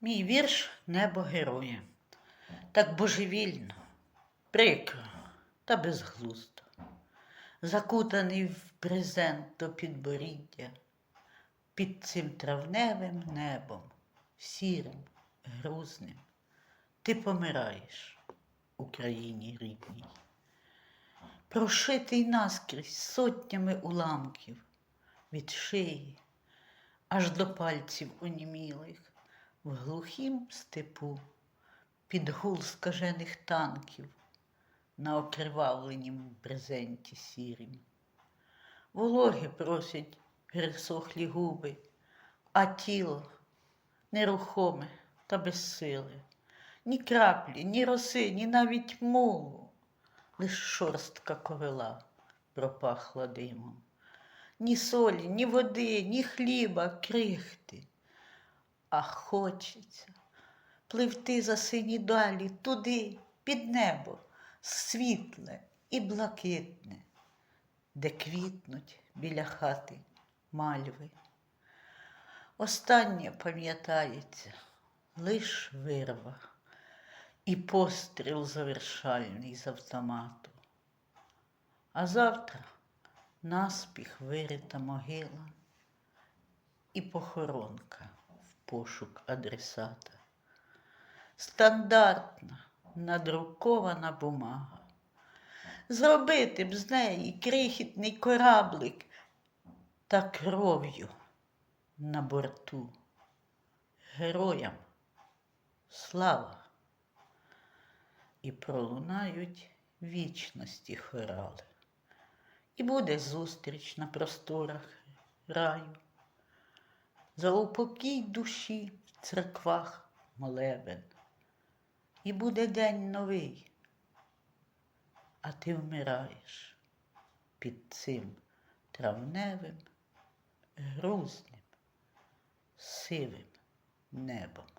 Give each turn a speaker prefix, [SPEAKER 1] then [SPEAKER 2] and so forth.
[SPEAKER 1] Мій вірш Небо героя. Так божевільно, прикро та безглуздо, закутаний в брезент до підборіддя, під цим травневим небом, сірим, грузним, ти помираєш, Україні рідній. Прошитий наскрізь сотнями уламків від шиї аж до пальців онімілих, в глухім степу, під гул скажених танків на окривавленім брезенті сірім. Вологи просять пересохлі губи, а тіло нерухоме та безсиле, ні краплі, ні роси, ні навіть мулу, лиш шорстка ковила пропахла димом. Ні солі, ні води, ні хліба, крихти. А хочеться пливти за сині далі туди, під небо, світле і блакитне, де квітнуть біля хати мальви. Останнє пам'ятається лиш вирва і постріл завершальний з автомату. А завтра наспіх вирита могила і похоронка пошук адресата. Стандартна надрукована бумага. Зробити б з неї крихітний кораблик та кров'ю на борту. Героям слава! І пролунають вічності хорали. І буде зустріч на просторах раю. За упокій душі в церквах молебен. І буде день новий, а ти вмираєш під цим травневим, грузним, сивим небом.